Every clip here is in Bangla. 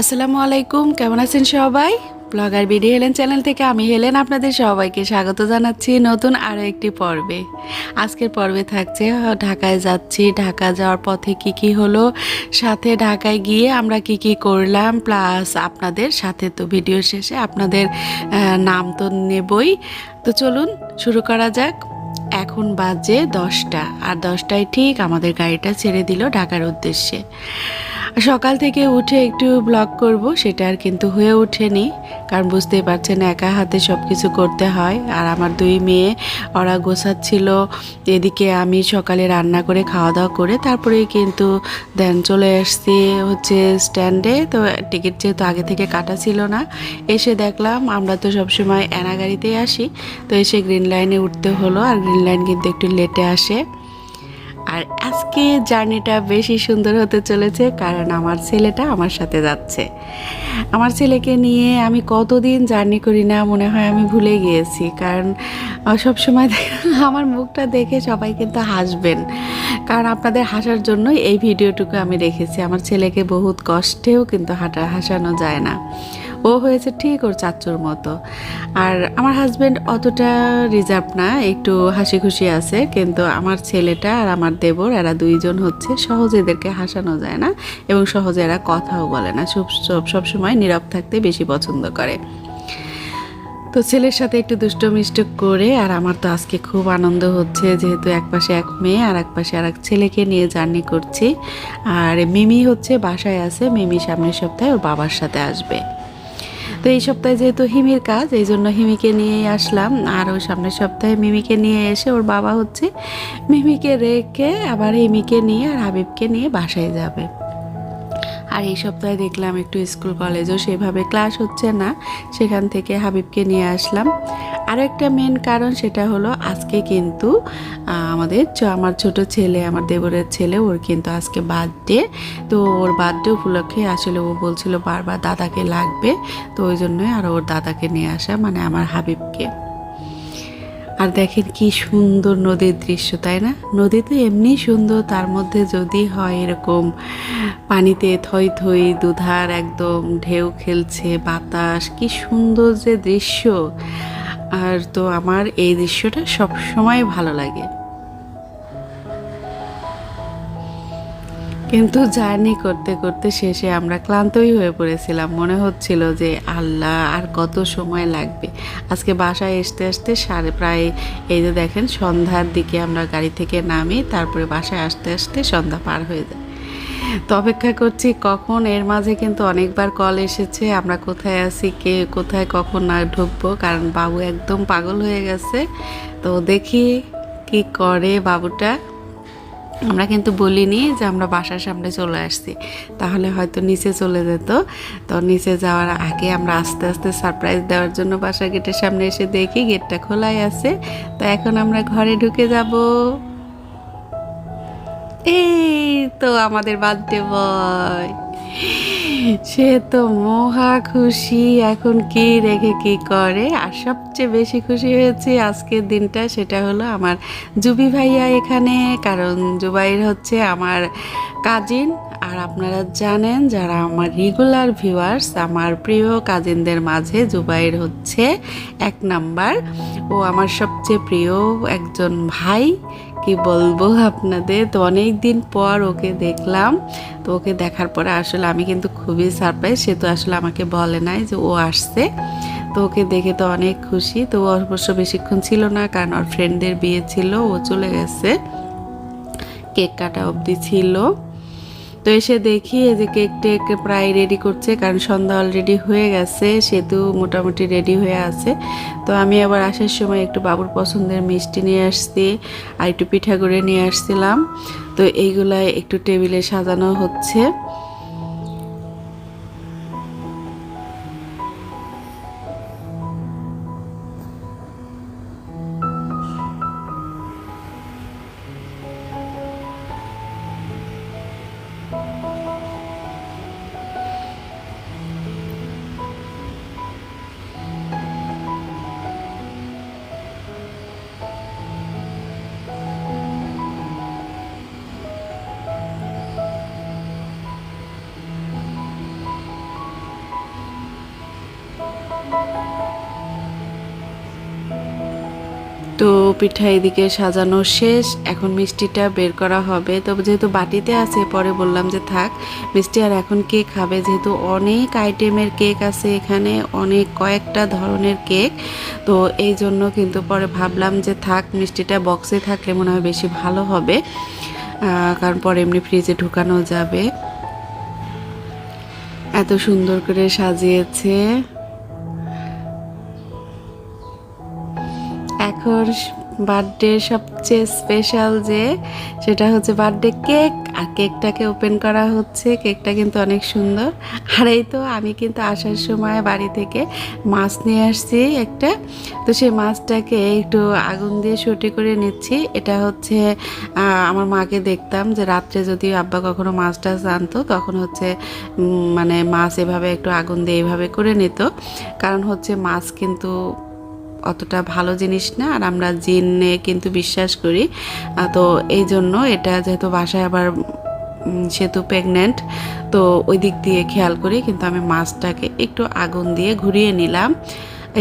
আসসালামু আলাইকুম, কেমন আছেন সবাই? ব্লগার বিডি হেলেন চ্যানেল থেকে আমি হেলেন আপনাদের সবাইকে স্বাগত জানাচ্ছি নতুন আরও একটি পর্বে। আজকের পর্বে থাকছে, ঢাকায় যাচ্ছি, ঢাকা যাওয়ার পথে কি কি হলো, সাথে ঢাকায় গিয়ে আমরা কি কি করলাম প্লাস আপনাদের সাথে তো ভিডিও শেষে আপনাদের নাম তো নেবই। তো চলুন শুরু করা যাক। এখন বাজে দশটা, আর দশটায় ঠিক আমাদের গাড়িটা ছেড়ে দিল ঢাকার উদ্দেশ্যে। সকাল থেকে উঠে একটু ব্লগ করব, সেটা আর কিন্তু হয়ে ওঠেনি, কারণ বুঝতেই পারছেন একা হাতে সব কিছু করতে হয়, আর আমার দুই মেয়ে, ওরা গোছাচ্ছিল, এদিকে আমি সকালে রান্না করে খাওয়া দাওয়া করে তারপরে কিন্তু দেন চলে এসছি হচ্ছে স্ট্যান্ডে তো টিকিট যেহেতু আগে থেকে কাটা ছিল না, এসে দেখলাম আমরা তো সবসময় এনা গাড়িতেই আসি, তো এসে গ্রিন লাইনে উঠতে হলো, আর গ্রিন লাইন কিন্তু একটু লেটে আসে। আর আজকে জার্নিটা বেশি সুন্দর হতে চলেছে কারণ আমার ছেলেটা আমার সাথে যাচ্ছে। আমার ছেলেকে নিয়ে আমি কতদিন জার্নি করি না মনে হয় আমি ভুলে গিয়েছি কারণ সবসময় আমার মুখটা দেখে সবাই কিন্তু হাসবেন। কারণ আপনাদের হাসার জন্যই এই ভিডিওটুকু আমি রেখেছি। আমার ছেলেকে বহুত কষ্টেও কিন্তু হাঁটা হাসানো যায় না। ও হয়েছে ঠিক ওর চাচুর মতো। আর আমার হাজব্যান্ড অতটা রিজার্ভ না, একটু হাসি খুশি আছে, কিন্তু আমার ছেলেটা আর আমার দেবর, এরা দুইজন হচ্ছে, সহজে এদেরকে হাসানো যায় না এবং সহজে এরা কথাও বলে না, সব, সব- সবসময় নীরব থাকতে বেশি পছন্দ করে। তো ছেলের সাথে একটু দুষ্ট মিষ্ট করে, আর আমার তো আজকে খুব আনন্দ হচ্ছে, যেহেতু এক পাশে এক মেয়ে আর এক পাশে আর এক ছেলেকে নিয়ে জার্নি করছি। আর মিমি হচ্ছে বাসায় আছে, মিমি সামনের সপ্তাহে ওর বাবার সাথে আসবে। তো এই সপ্তাহে যেহেতু হিমির কাজ, এই জন্য হিমিকে নিয়েই আসলাম। আর ওই সামনের সপ্তাহে মিমিকে নিয়ে এসে ওর বাবা হচ্ছে মিমিকে রেখে আবার হিমিকে নিয়ে আর হাবিবকে নিয়ে বাসায় যাবে। আর এই সপ্তাহে দেখলাম একটু স্কুল কলেজও সেভাবে ক্লাস হচ্ছে না। সেখান থেকে হাবিবকে নিয়ে আসলাম। আরও একটা মেন কারণ সেটা হলো আজকে কিন্তু আমাদের আমার ছোট ছেলে, আমার দেবরের ছেলে, ওর কিন্তু আজকে বার্থডে তো ওর বার্থডে উপলক্ষে আসলে ও বলছিল বারবার দাদাকে লাগবে। তো ওই জন্যই আর ওর দাদাকে নিয়ে আসা মানে আমার হাবিবকে। আর দেখেন কি সুন্দর নদীর দৃশ্য, তাই না? নদী তো এমনি সুন্দর, তার মধ্যে যদি হয় এরকম পানিতে থই থই দুধার একদম ঢেউ খেলছে, বাতাস, কি সুন্দর যে দৃশ্য। আর তো আমার এই দৃশ্যটা সবসময় ভালো লাগে। কিন্তু জার্নি করতে করতে শেষে আমরা ক্লান্তই হয়ে পড়েছিলাম। মনে হচ্ছিল যে আল্লাহ, আর কত সময় লাগবে? আজকে বাসায় আসতে আসতে সাড়ে প্রায়, এই যে দেখেন, সন্ধ্যার দিকে আমরা গাড়ি থেকে নামি, তারপরে বাসায় আসতে আসতে সন্ধ্যা পার হয়ে যায়। তো অপেক্ষা করছি কখন, এর মাঝে কিন্তু অনেকবার কল এসেছে, আমরা কোথায় আছি, কে কোথায় কখন না ঢুকবো, কারণ বাবু একদম পাগল হয়ে গেছে। তো দেখি কি করে বাবুটা। আমরা কিন্তু বলিনি যে আমরা বাসার সামনে চলে আসছি। তাহলে হয়তো নিচে চলে যেত। তো নিচে যাওয়ার আগে আমরা আস্তে আস্তে সারপ্রাইজ দেওয়ার জন্য বাসার গেটের সামনে এসে দেখি গেটটা খোলাই আছে। তো এখন আমরা ঘরে ঢুকে যাব। এই তো আমাদের বার্থডে বয়। সে তো মহা খুশি। এখন কি রেখে কি করে? আর সবচেয়ে বেশি খুশি হয়েছি আজকের দিনটা, সেটা হলো আমার জুবি ভাইয়া এখানে। কারণ জুবাইর হচ্ছে আমার কাজিন আর আপনারা জানেন, যারা আমার রেগুলার ভিউয়ার্স আমার প্রিয় কাজিনদের মাঝে জুবাইর হচ্ছে এক নাম্বার ও আমার সবচেয়ে প্রিয় একজন ভাই। কি বলব আপনাদের? তো অনেক দিন পর ওকে দেখলাম। তো ওকে দেখার পরে আসলে আমি কিন্তু খুবই সারপ্রাইজ সে তো আসলে আমাকে বলে নাই যে ও আসছে। তো ওকে দেখে তো অনেক খুশি। তো ও অবশ্য বেশিক্ষণ ছিল না, কারণ ওর ফ্রেন্ডদের বিয়ে ছিল, ও চলে গেছে। কেক কাটা অবধি ছিল। তো এসে দেখি এই যে কেক টেক প্রায় রেডি করছে, কারণ সন্ধ্যা অলরেডি হয়ে গেছে, সেতু মোটামুটি রেডি হয়ে আছে। তো আমি আবার আসার সময় একটু বাবুর পছন্দের মিষ্টি নিয়ে আসছি, আর একটু পিঠা করে নিয়ে আসছিলাম। তো এইগুলাই একটু টেবিলে সাজানো হচ্ছে। পিঠা এদিকে সাজানো শেষ, এখন মিষ্টিটা বের করা হবে। তো যেহেতু বাটিতে আছে, পরে বললাম যে থাক, মিষ্টি আর এখন কেক খাবে? যেহেতু অনেক আইটেমের কেক আছে এখানে, অনেক কয়েকটা ধরনের কেক। তো এই জন্য কিন্তু পরে ভাবলাম যে থাক, মিষ্টিটা বক্সে থাকলে মনে হয় বেশি ভালো হবে। কারণ পরে এমনি ফ্রিজে ঢুকানো যাবে। এত সুন্দর করে সাজিয়েছে। এখন বার্থডে সবচেয়ে স্পেশাল যে, সেটা হচ্ছে বার্থডে কেক, আর কেকটাকে ওপেন করা হচ্ছে। কেকটা কিন্তু অনেক সুন্দর। আর এই তো আমি কিন্তু আসার সময় বাড়ি থেকে মাছ নিয়ে আসছি একটা। তো সেই মাছটাকে একটু আগুন দিয়ে শুটি করে নিচ্ছি। এটা হচ্ছে আমার মাকে দেখতাম যে রাত্রে যদি আব্বা কখনো মাছ টাছ আনতো, তখন হচ্ছে মানে মাছ এভাবে একটু আগুন দিয়ে এইভাবে করে নিত। কারণ হচ্ছে মাছ কিন্তু অতটা ভালো জিনিস না, আর আমরা জিনে কিন্তু বিশ্বাস করি। তো এই জন্য এটা যেহেতু বাসায় আবার সেহেতু প্রেগনেন্ট তো ওই দিক দিয়ে খেয়াল করি, কিন্তু আমি মাছটাকে একটু আগুন দিয়ে ঘুরিয়ে নিলাম।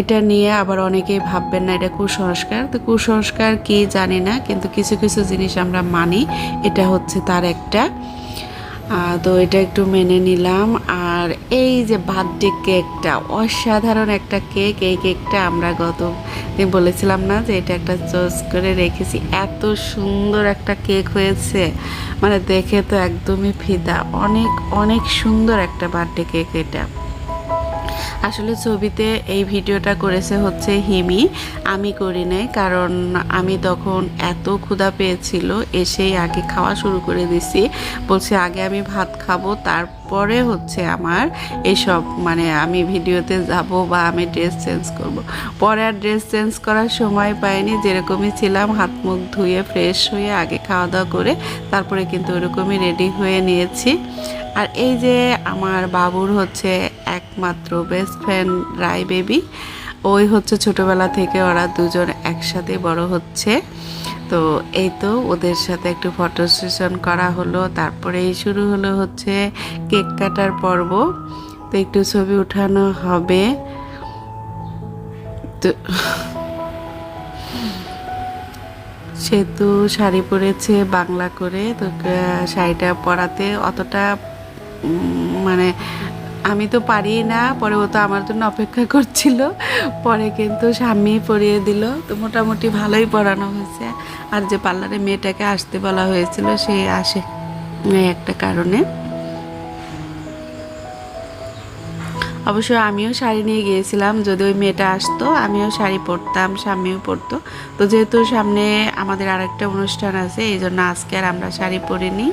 এটা নিয়ে আবার অনেকেই ভাববেন না, এটা কুসংস্কার। তো কুসংস্কার কি জানি না, কিন্তু কিছু কিছু জিনিস আমরা মানি, এটা হচ্ছে তার একটা। তো এটা একটু মেনে নিলাম। আর এই যে বার্থডে কেকটা, অসাধারণ একটা কেক। এই কেকটা আমরা গত বলেছিলাম না যে এটা একটা চয়েস করে রেখেছি। এত সুন্দর একটা কেক হয়েছে। মানে দেখে তো একদমই ফিদা। অনেক অনেক সুন্দর একটা বার্থডে কেক এটা। আসলে ছবিতে এই ভিডিওটা করেছে হচ্ছে হিমি। আমি করি নাই, কারণ আমি তখন এত ক্ষুধা পেয়েছিল, এসেই আগে খাওয়া শুরু করে দিছি। বলছি, আগে আমি ভাত খাব, তারপরে হচ্ছে আমার এসব মানে আমি ভিডিওতে যাব বা আমি ড্রেস চেঞ্জ করব। পরে আর ড্রেস চেঞ্জ করার সময় পাইনি, যেরকমই ছিলাম, হাত মুখ ধুয়ে ফ্রেশ হয়ে আগে খাওয়া দাওয়া করে তারপরে কিন্তু ওরকমই রেডি হয়ে নিয়েছি। আর এই যে আমার বাবুর হচ্ছে একমাত্র বেস্ট ফ্রেন্ড রাই বেবি ওই হচ্ছে ছোটবেলা থেকে ওরা দুজন একসাথে বড় হচ্ছে। তো এই তো ওদের সাথে একটু ফটো সেশন করা হলো। তারপরেই শুরু হলো হচ্ছে কেক কাটার পর্ব। তো একটু ছবি উঠানো হবে। তো সেতু শাড়ি পরেছে বাংলা করে। তো শাড়িটা পরাতে অতটা মানে আমি তো পারি না, পরে ও তো আমার জন্য অপেক্ষা করছিল। পরে কিন্তু স্বামী পরিয়ে দিল। তো মোটামুটি ভালোই পড়ানো হয়েছে। আর যে পার্লারে মেয়েটাকে আসতে বলা হয়েছিল, সে আসে একটা কারণে। অবশ্য আমিও শাড়ি নিয়ে গিয়েছিলাম, যদি ওই মেয়েটা আসতো, আমিও শাড়ি পরতাম, স্বামীও পরতো। তো যেহেতু সামনে আমাদের আরেকটা অনুষ্ঠান আছে, এই জন্য আজকে আর আমরা শাড়ি পরিনি।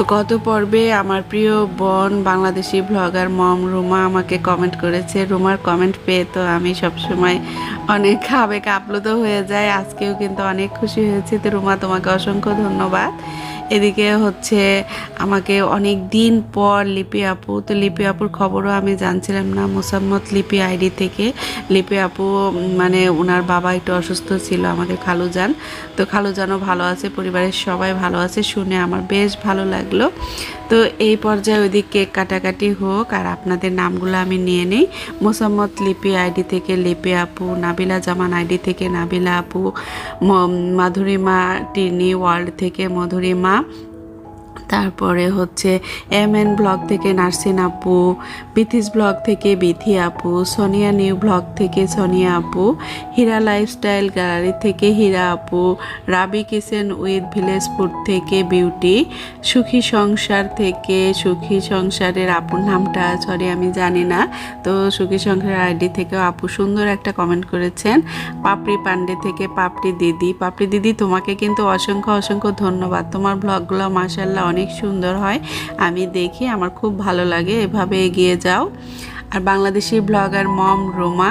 তো গত পর্বে আমার প্রিয় বোন বাংলাদেশি ব্লগার মম রুমা আমাকে কমেন্ট করেছে। রুমার কমেন্ট পেয়ে তো আমি সবসময় অনেক আবেগ আপ্লুত হয়ে যায় আজকেও কিন্তু অনেক খুশি হয়েছে। তো রুমা, তোমাকে অসংখ্য ধন্যবাদ। এদিকে হচ্ছে আমাকে অনেক দিন পর লিপি আপু, তো লিপি আপুর খবরও আমি জানছিলাম না মোসাম্মত লিপি আইডি থেকে। লিপি আপু মানে ওনার বাবা একটু অসুস্থ ছিল, আমাদের খালুজান। তো খালুজানও ভালো আছে, পরিবারের সবাই ভালো আছে, শুনে আমার বেশ ভালো লাগল। তো এই পর্যায়ে ওইদিক কেক কাটাকাটি হোক, আর আপনাদের নামগুলো আমি নিয়ে নিই। মোসাম্মত লিপি আইডি থেকে লিপি আপু, নাবিলা জামান আইডি থেকে নাবিলা আপু, ম- মাধুরিমা টিনি ওয়ার্ল্ড থেকে মধুরিমা তারপরে হচ্ছে এম এন ব্লগ থেকে নার্সিন আপু, বিথিস ব্লগ থেকে বিথি আপু, সোনিয়া নিউ ব্লগ থেকে সোনিয়া আপু, হীরা লাইফস্টাইল গ্যালারি থেকে হীরা আপু, Rabi kitchen with village food থেকে বিউটি, সুখী সংসার থেকে সুখী সংসারের আপুর নামটা সরি আমি জানি না। তো সুখী সংসার আইডি থেকেও আপু সুন্দর একটা কমেন্ট করেছেন। পাপড়ি পান্ডে থেকে পাপড়ি দিদি পাপড়ি দিদি তোমাকে কিন্তু অসংখ্য অসংখ্য ধন্যবাদ। তোমার ব্লগগুলো মাসাল্লাহ অনেক সুন্দর হয়। আমি দেখি, আমার খুব ভালো লাগে। এভাবে এগিয়ে যাও। আর বাংলাদেশি ব্লগার মম রোমা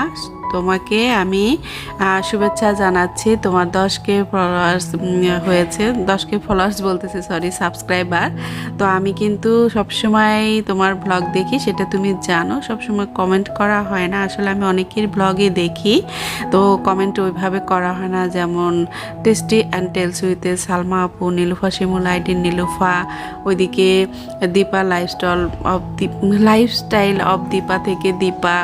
তোমাকে আমি শুভেচ্ছা জানাচ্ছি। তোমার দশকে ফলোয়ার্স হয়েছে। দশকে ফলোয়ার্স বলতেছে সরি সাবস্ক্রাইবার তো আমি কিন্তু সবসময় তোমার ব্লগ দেখি, সেটা তুমি জানো। সবসময় কমেন্ট করা হয় না। আসলে আমি অনেকের ব্লগে দেখি। তো কমেন্ট ওইভাবে করা হয় না। যেমন টেস্টি অ্যান্ড টেলস উইথে সালমা আপু, নীলুফা শিমুল আইডিন নীলুফা। ওইদিকে Dipa lifestyle of lifestyle of Dipa থেকে দীপা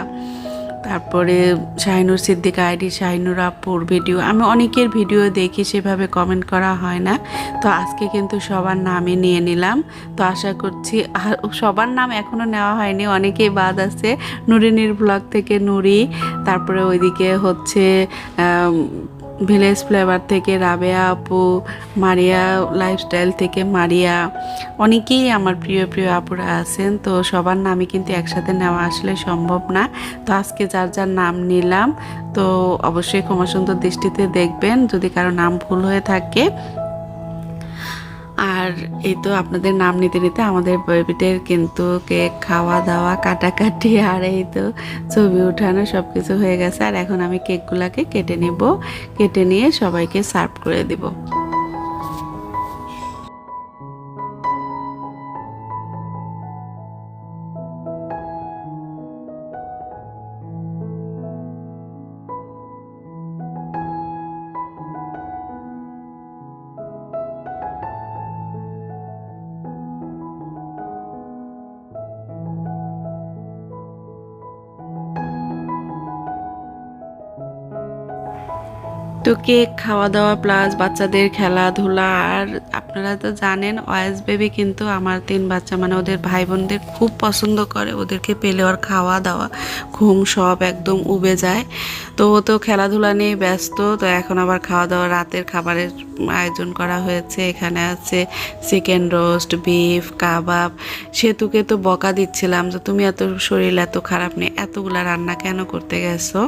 তারপরে শাহিনুর সিদ্দিক আইডি, শাহিনুর আপুর ভিডিও আমি অনেকের ভিডিও দেখি, সেভাবে কমেন্ট করা হয় না। তো আজকে কিন্তু সবার নামে নিয়ে নিলাম। তো আশা করছি, আর সবার নাম এখনও নেওয়া হয়নি, অনেকেই বাদ আছে। নুরিনীর ব্লগ থেকে নুরি, তারপরে ওইদিকে হচ্ছে ভিলেজ ফ্লেভার থেকে রাবেয়া আপু, মারিয়া লাইফস্টাইল থেকে মারিয়া, অনেকেই আমার প্রিয় প্রিয় আপুরা আছেন, তো সবার নামই কিন্তু একসাথে নেওয়া আসলে সম্ভব না। তো আজকে যার যার নাম নিলাম, তো অবশ্যই ক্ষমাসুন্দর দৃষ্টিতে দেখবেন, যদি কারও নাম ভুল হয়ে থাকে আর এই তো আপনাদের নাম নিতে নিতে আমাদের বেবিটের কিন্তু কেক খাওয়া দাওয়া, কাটাকাটি, আর এই তো ছবি উঠানো সব কিছু হয়ে গেছে। আর এখন আমি কেকগুলাকে কেটে নেব। কেটে নিয়ে সবাইকে সার্ভ করে দিব। তো কেক খাওয়া দাওয়া প্লাস বাচ্চাদের খেলাধুলা আর আপনারা তো জানেন ওয়াইস বেবি কিন্তু আমার তিন বাচ্চা মানে ওদের ভাই বোনদের খুব পছন্দ করে। ওদেরকে পেলে ওর খাওয়া দাওয়া ঘুম সব একদম উবে যায়। তো ও তো খেলাধুলা নিয়ে ব্যস্ত, তো এখন আবার খাওয়া দাওয়া রাতের খাবারের আয়োজন করা হয়েছে। এখানে আছে চিকেন রোস্ট বিফ কাবাব সেতুকে তো বকা দিচ্ছিলাম যে, তুমি এত শরীর এত খারাপ নেই এতগুলা রান্না কেন করতে গেছো?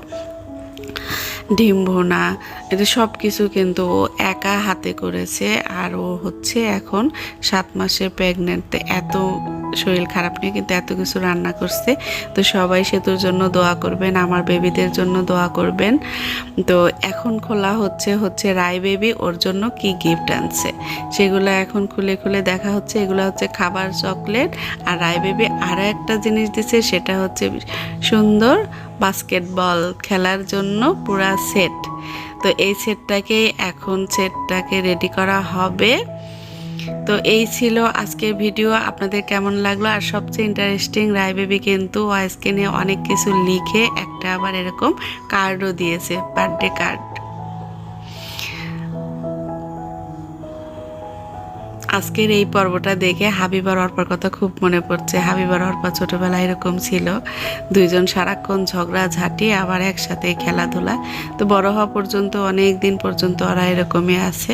ডিম ভোনা এটা সব কিছু কিন্তু ও একা হাতে করেছে। আর ও হচ্ছে এখন সাত মাসের প্রেগনেন্ট এত শরীর খারাপ নিয়ে কিন্তু এত কিছু রান্না করছে। তো সবাই সেতুর জন্য দোয়া করবেন, আমার বেবিদের জন্য দোয়া করবেন। তো এখন খোলা হচ্ছে হচ্ছে রায় বেবি ওর জন্য কি গিফট আনছে? সেগুলো এখন খুলে খুলে দেখা হচ্ছে। এগুলো হচ্ছে খাবার চকলেট। আর রায় বেবি আরও একটা জিনিস দিছে, সেটা হচ্ছে সুন্দর বাস্কেটবল খেলার জন্য পুরা সেট। তো এই সেটটাকে, এখন সেটটাকে রেডি করা হবে। তো এই ছিল আজকের ভিডিও আপনাদের কেমন লাগল? আর সবচেয়ে ইন্টারেস্টিং রায়বেবি কিন্তু ওয়াইস্ক্রিনে অনেক কিছু লিখে একটা আবার এরকম কার্ডও দিয়েছে বার্থডে কার্ড আজকের এই পর্বটা দেখে হাবিবার অর্পার কথা খুব মনে পড়ছে। হাবিবার অর্পা ছোটবেলায় এরকম ছিল। দুইজন সারাক্ষণ ঝগড়া, ঝাঁটি, আবার একসাথে খেলাধুলা। তো বড় হওয়া পর্যন্ত, অনেক দিন পর্যন্ত ওরা এরকমই আছে।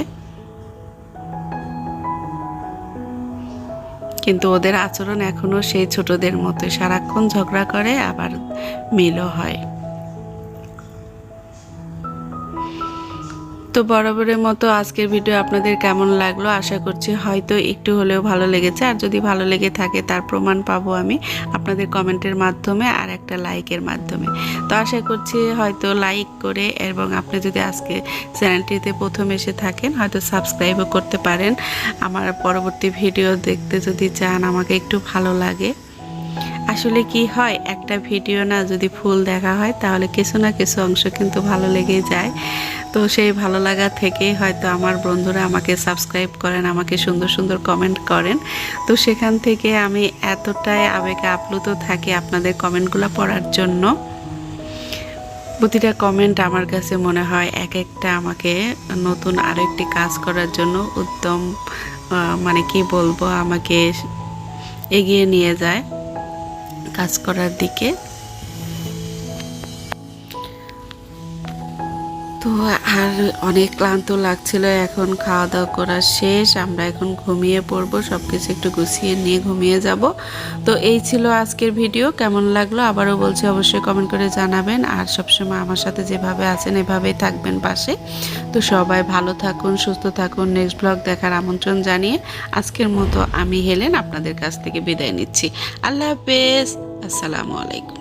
কিন্তু ওদের আচরণ এখনও সেই ছোটদের মতো সারাক্ষণ ঝগড়া করে, আবার মিলও হয়। তো বরাবরের মতো আজকের ভিডিও আপনাদের কেমন লাগল? আশা করছি হয়তো একটু হলেও ভালো লেগেছে। আর যদি ভালো লেগে থাকে, তার প্রমাণ পাবো আমি আপনাদের কমেন্টের মাধ্যমে আর একটা লাইকের মাধ্যমে। তো আশা করছি হয়তো লাইক করে এবং আপনি যদি আজকে চ্যানেলটিতে প্রথম এসে থাকেন, হয়তো সাবস্ক্রাইবও করতে পারেন। আমার পরবর্তী ভিডিও দেখতে যদি চান, আমাকে একটু ভালো লাগে। আসলে কি হয়? একটা ভিডিও না যদি ফুল দেখা হয়, তাহলে কিছু না কিছু অংশ কিন্তু ভালো লেগে যায়। তো সেই ভালো লাগা থেকেই হয়তো আমার বন্ধুরা আমাকে সাবস্ক্রাইব করেন, আমাকে সুন্দর সুন্দর কমেন্ট করেন। তো সেখান থেকে আমি এতটাই আবেগে আপ্লুত থাকি আপনাদের কমেন্টগুলো পড়ার জন্য। প্রতিটা কমেন্ট আমার কাছে মনে হয় এক একটা আমাকে নতুন আরও একটি কাজ করার জন্য উত্তম মানে কি বলব, আমাকে এগিয়ে নিয়ে যায়। কাজ করার দিকে তো আর অনেক ক্লান্ত লাগছিল, এখন খাওয়া দাওয়া করা শেষ, আমরা এখন ঘুমিয়ে পড়ব সব কিছু একটু গুছিয়ে নিয়ে ঘুমিয়ে যাব। তো এই ছিল আজকের ভিডিও, কেমন লাগল আবারও বলছি অবশ্যই কমেন্ট করে জানাবেন, আর সবসময় আমার সাথে যেভাবে আছেন এভাবেই থাকবেন পাশে। তো সবাই ভালো থাকুন, সুস্থ থাকুন নেক্সট ব্লগ দেখার আমন্ত্রণ জানিয়ে আজকের মতো আমি হেলেন, আপনাদের কাছ থেকে বিদায় নিচ্ছি। আল্লাহ হাফেজ, আসসালামু আলাইকুম।